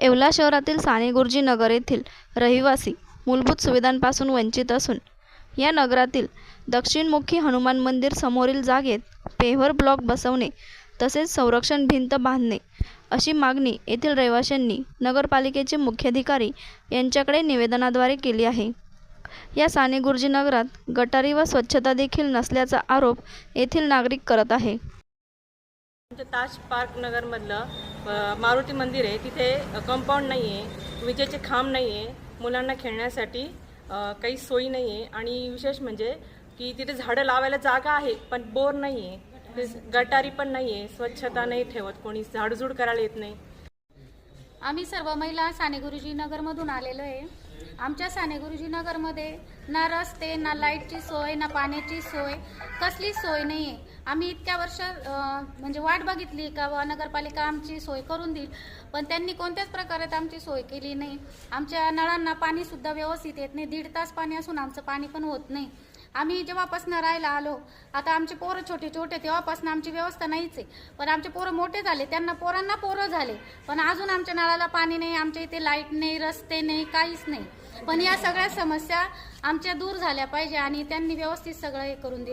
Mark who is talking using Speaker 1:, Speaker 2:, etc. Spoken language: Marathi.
Speaker 1: येवला शहरातील साने गुरुजी नगर येथील रहिवासी मूलभूत सुविधांपासून वंचित असून या नगरातील दक्षिणमुखी हनुमान मंदिर समोरील जागेत पेव्हर ब्लॉक बसवणे तसेच संरक्षण भिंत बांधणे अशी मागणी येथील रहिवाशांनी नगरपालिकेचे मुख्याधिकारी यांच्याकडे निवेदनाद्वारे केली आहे. या साने गुरुजी नगरात गटारी व स्वच्छता देखील नसल्याचा आरोप येथील नागरिक करत आहे.
Speaker 2: ताज पार्क नगरमधलं मारुती मंदिर आहे. तिथे कंपाऊंड नाही आहे विजेचे खांब नाही आहे मुलांना खेळण्यासाठी काही सोयी नाही आहे आणि विशेष म्हणजे की तिथे झाडं लावायला जागा आहे पण बोर नाही आहे गटारी पण नाही आहे स्वच्छता नाही ठेवत कोणी झाडझूड करायला येत नाही.
Speaker 3: आम्ही सर्व महिला साने गुरुजी नगरमधून आलेलो आहे. आमच्या साने गुरुजी नगरमध्ये ना रस्ते ना लाईटची सोय ना पाण्याची सोय कसली सोय नाही आहे आम्ही इतक्या वर्ष म्हणजे वाट बघितली का नगरपालिका आमची सोय करून देईल. पण त्यांनी कोणत्याच प्रकारात आमची सोय केली नाही. आमच्या नळांना पाणीसुद्धा व्यवस्थित येत नाही. दीड तास पाणी असून आमचं पाणी पण होत नाही. आम्ही जेव्हापासून राहायला आलो आता आमचे पोरं छोटे छोटे तेव्हापासून आमची व्यवस्था नाहीच आहे. पण आमचे पोरं मोठे झाले त्यांना पोरांना पोरं झाले. पण अजून आमच्या नळाला पाणी नाही आमच्या इथे लाइट नाही रस्ते नाही काहीच नाही. पण या सगळ्या समस्या आमच्या दूर झाल्या पाहिजे आणि त्यांनी व्यवस्थित सगळं हे करून दिलं.